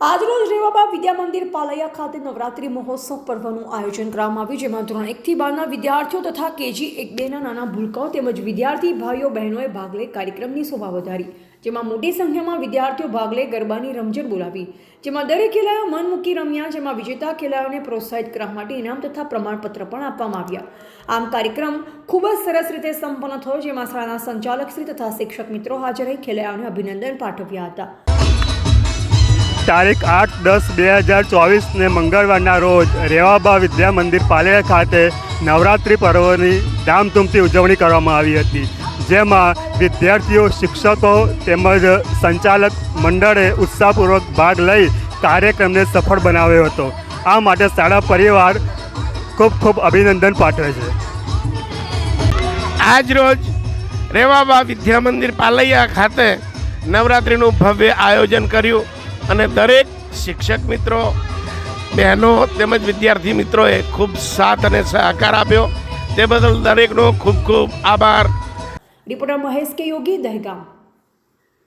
આજરોજ રેવાબા વિદ્યા મંદિર પાલૈયા ખાતે નવરાત્રી મહોત્સવ પર્વનું આયોજન કરવામાં આવ્યું, જેમાં ધોરણ એકથી બારના વિદ્યાર્થીઓ તથા કેજી એક બેના નાના ભૂલકાઓ તેમજ વિદ્યાર્થી ભાઈઓ બહેનોએ ભાગ લઈ કાર્યક્રમની શોભા વધારી, જેમાં મોટી સંખ્યામાં વિદ્યાર્થીઓ ભાગ લઈ ગરબાની રમઝટ બોલાવી, જેમાં દરેક ખેલાયો મન મૂકી રમ્યા, જેમાં વિજેતા ખેલાયોને પ્રોત્સાહિત કરવા માટે ઇનામ તથા પ્રમાણપત્ર પણ આપવામાં આવ્યા. આમ કાર્યક્રમ ખૂબ જ સરસ રીતે સંપન્ન થયો, જેમાં શાળાના સંચાલક શ્રી તથા શિક્ષક મિત્રો હાજર રહી ખેલાયોને અભિનંદન પાઠવ્યા હતા. તારીખ આઠ દસ બે હજાર ચોવીસને મંગળવારના રોજ રેવાબા વિદ્યા મંદિર પાલેરા ખાતે નવરાત્રિ પર્વની ધામધૂમથી ઉજવણી કરવામાં આવી હતી. જેમાં વિદ્યાર્થીઓ, શિક્ષકો તેમજ સંચાલક મંડળે ઉત્સાહપૂર્વક ભાગ લઈ કાર્યક્રમને સફળ બનાવ્યો હતો. આ માટે શાળા પરિવાર ખૂબ ખૂબ અભિનંદન પાઠવે છે. આજ રોજ રેવાબા વિદ્યા મંદિર પાલૈયા ખાતે નવરાત્રિનું ભવ્ય આયોજન કર્યું. અને દરેક શિક્ષક મિત્રો, બહેનો તેમજ વિદ્યાર્થી મિત્રોએ ખૂબ સાથ અને સહકાર આપ્યો. તે બદલ દરેકનો ખૂબ ખૂબ આભાર. રિપોર્ટર મહેશ કે યોગી, દહેગામ.